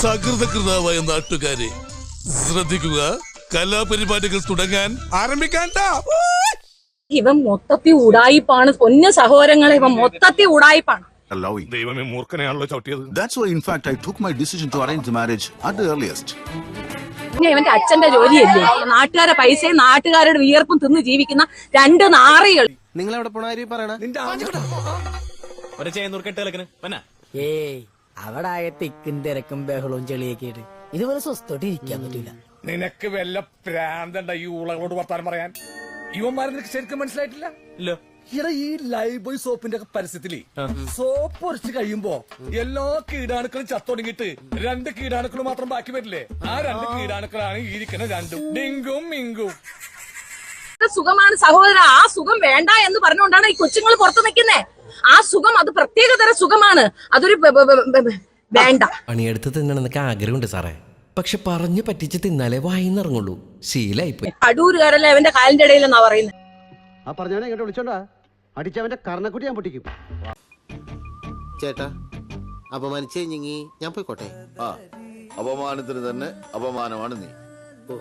സകൃതകൃതാവായ നാട്ടുകാരെ ശ്രദ്ധിക്കുക കലാപരിപാടികൾ തുടങ്ങാൻ ആരംഭിക്കാൻ ഇവൻ മൊത്തത്തിൽ ഉടായിപ്പാണ്. പൊന്ന സഹോദരങ്ങളെ ഇവൻ മൊത്തത്തിൽ ഉടായിപ്പാണ്. allowing. ദൈവമേ മൂർഖനെയാണല്ലോ ചവിട്ടിയത്. That's why, in fact, I took my decision to arrange the marriage at the earliest. ഇവന്റെ അച്ഛന്റെ ജോലിയല്ലേ? നാട്ടുകാരെ പൈസയും നാട്ടുകാരുടെ വിയർപ്പും തിന്ന് ജീവിക്കുന്ന രണ്ട് നാറികൾ. നിങ്ങൾ എവിടെ പോണ പറയണ? അവിടെ ആയ തിക്കും തിരക്കും ബഹളവും ചെളിയൊക്കെ ആയിട്ട് ഇതുപോലെ സ്വസ്ഥോട്ട് ഇരിക്കാൻ പറ്റൂല. നിനക്ക് വല്ല പ്രാന്തണ്ട ഈ ഉളകളോട് വർത്താനം പറയാൻ? ഇവന്മാരെ നിനക്ക് ശരിക്കും മനസ്സിലായിട്ടില്ല? ഇല്ല. ഇവിടെ ഈ ലൈഫ് ബോയ് സോപ്പിന്റെ ഒക്കെ പരസ്യത്തിൽ സോപ്പ് ഒരച്ച് കഴിയുമ്പോ എല്ലാ കീടാണുക്കളും ചത്തൊടുങ്ങിട്ട് രണ്ട് കീടാണുക്കൾ മാത്രം ബാക്കി വരില്ലേ? ആ രണ്ട് കീടാണുക്കളാണ് ഇരിക്കുന്ന രണ്ടും. ഡിങ്കും മിങ്കും. സുഖമാണ് സഹോദര? ആ സുഖം വേണ്ട എന്ന് പറഞ്ഞുകൊണ്ടാണ് ഈ കൊച്ചുങ്ങൾ പുറത്തു നിൽക്കുന്നേ. ആ സുഖം അത് പ്രത്യേകതര സുഖമാണ്. അതൊരു വേണ്ട. പണിയെടുത്ത് തിന്നണമെന്നൊക്കെ ആഗ്രഹമുണ്ട് സാറേ. പക്ഷെ പറഞ്ഞു പറ്റിച്ച് തിന്നാലേ വായിന്നിറങ്ങുള്ളൂ. ശീലായിപ്പോയി. അടൂരുകാരല്ലേ അവന്റെ കാലിന്റെ ഇടയിൽ എന്നാ പറയുന്നത് ആ പറഞ്ഞവനെ ഇങ്ങോട്ട് വിളിച്ചോണ്ടാ. അടിച്ചവന്റെ കർണക്കുട്ടി ഞാൻ പൊട്ടിക്കും. ചേട്ടാ അപമാനിച്ചേ ഞാൻ പോയിക്കോട്ടെ. ആ അപമാനത്തിന് തന്നെ അപമാനമാണ് നീ. ഓ